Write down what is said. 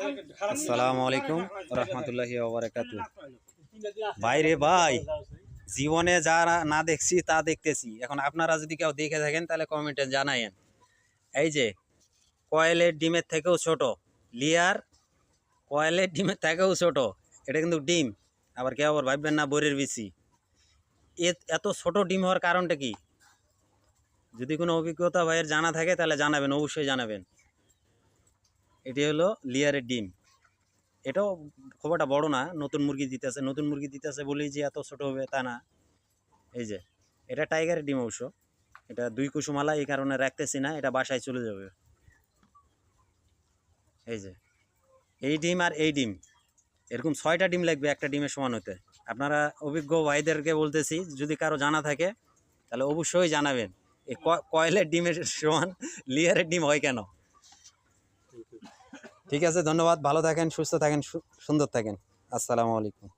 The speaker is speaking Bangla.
আসসালামু আলাইকুম রহমতুল্লাহি ওবরাকাতু ভাই রে ভাই, জীবনে যা না দেখছি, তা দেখতেছি। এখন আপনারা যদি কেউ দেখে থাকেন, তাহলে কমেন্টে জানাইন এই যে, কয়েলের ডিমের থেকেও ছোট। লিয়ার, কয়েলের ডিমের থেকেও ছোট। এটা কিন্তু ডিম। আবার কেউ আবার ভাববেন না, বরের বিচি। এত ছোট ডিম হওয়ার কারণটা কি? যদি কোনো অভিজ্ঞতা ভাইয়ের জানা থাকে, তাহলে জানাবেন, অবশ্যই জানাবেন। এটি হলো লিয়ারের ডিম। এটাও খুব একটা বড়ো না, নতুন মুরগি দিতেছে নতুন মুরগি দিতেছে বলেই যে এত ছোটো হবে তা না। এই যে, এটা টাইগারের ডিম অবশ্য। এটা দুই কুসুমালা এই কারণে রাখতেছি না, এটা বাসায় চলে যাবে। এই যে, এই ডিম আর এই ডিম, এরকম ছয়টা ডিম লাগবে একটা ডিমের সমান হতে। আপনারা অভিজ্ঞ ভাইদেরকে বলতেছি, যদি কারও জানা থাকে, তাহলে অবশ্যই জানাবেন। এই কয়েলের ডিমের সমান, লিয়ারের ডিম হয় কেন? ঠিক আছে ধন্যবাদ ভালো থাকেন সুস্থ থাকেন সুন্দর থাকেন। আসসালামু আলাইকুম।